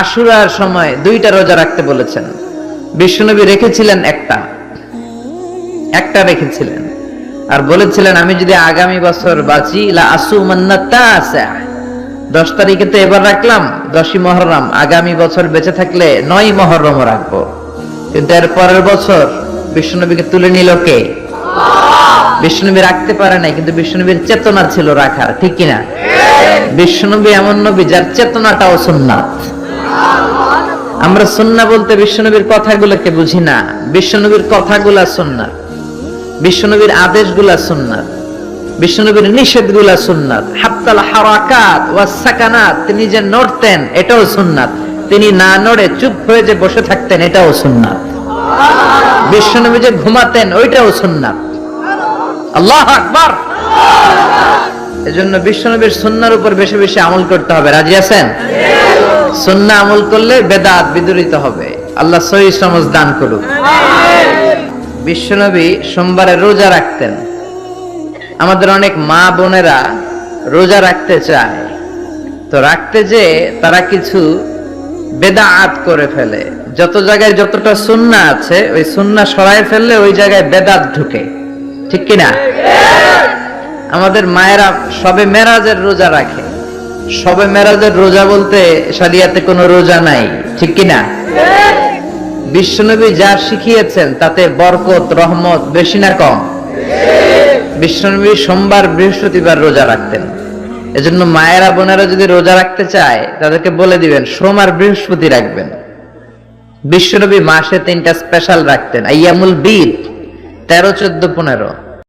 আশুরার সময় দুইটা রোজা রাখতে বলেছেন। বিশ্বনবী রেখেছিলেন একটা। একটা রেখেছিলেন। আর বলেছিলেন, আমি যদি আগামী বছর বাঁচি আসু দশ তারিখে তো এবার রাখলাম, দশই মহরম। আগামী বছর বেঁচে থাকলে নয় মহরম রাখব। কিন্তু এর পরের বছর বিশ্বনবীকে তুলে নিল কে? বিষ্ণুনবী রাখতে পারে নাই, কিন্তু বিষ্ণুনবীর চেতনা ছিল রাখার, ঠিক কিনা? বিষ্ণুনবী এমন নবী যার চেতনাটাও সুন্নাত। আমরা সুন্না বলতে বিশ্বনবীর কথাগুলোকে বুঝি না। বিশ্বনবীর কথাগুলা সুন্নাত বিশ্বনবীর আদেশগুলা সুন্নাত বিশ্বনবীর নিষেধগুলা সুন্নাত হাত্তাল হারাকাত ওয়া সাকানাত, তিনি যে নড়তেন, এটাও সুন্নাত তিনি না নড়ে চুপ হয়ে যে বসে থাকতেন, এটাও সুন্নাত বিশ্বনবী যে ঘুমাতেন, ওইটাও সুন্নাত আল্লাহ আকবার! এজন্য বিশ্বনবীর সুন্নার উপর বেশি বেশি আমল করতে হবে। রাজি আছেন? সুন্না আমল করলে বেদাত বিদরিত হবে। আল্লাহ সহি সমজ দান করুক। বিশ্বনবী সোমবারে রোজা রাখতেন। আমাদের অনেক মা বোনেরা রোজা রাখতে চায়। তো রাখতে যে তারা কিছু বেদাত করে ফেলে। যত জায়গায় যতটা সুন্না আছে, ওই সুন্না সরায় ফেললে ওই জায়গায় বেদাত ঢুকে। ঠিক কিনা? আমাদের মায়েরা সবে মেরাজের রোজা রাখে। সবে মেরাজের রোজা বলতে সারিয়াতে কোনো রোজা নাই, ঠিক কিনা বিশ্বনবী যা শিখিয়েছেন তাতে বরকত, রহমত, বেশি না কম। বিশ্বনবী সোমবার বৃহস্পতিবার রোজা রাখতেন। এজন্য মায়েরা, বোনেরা যদি রোজা রাখতে চায়, তাদেরকে বলে দিবেন, সোম আর বৃহস্পতি রাখবেন। বিশ্বনবী মাসে তিনটা স্পেশাল রাখতেন আইয়ামুল বিদ, তেরো, চোদ্দ, পনেরো।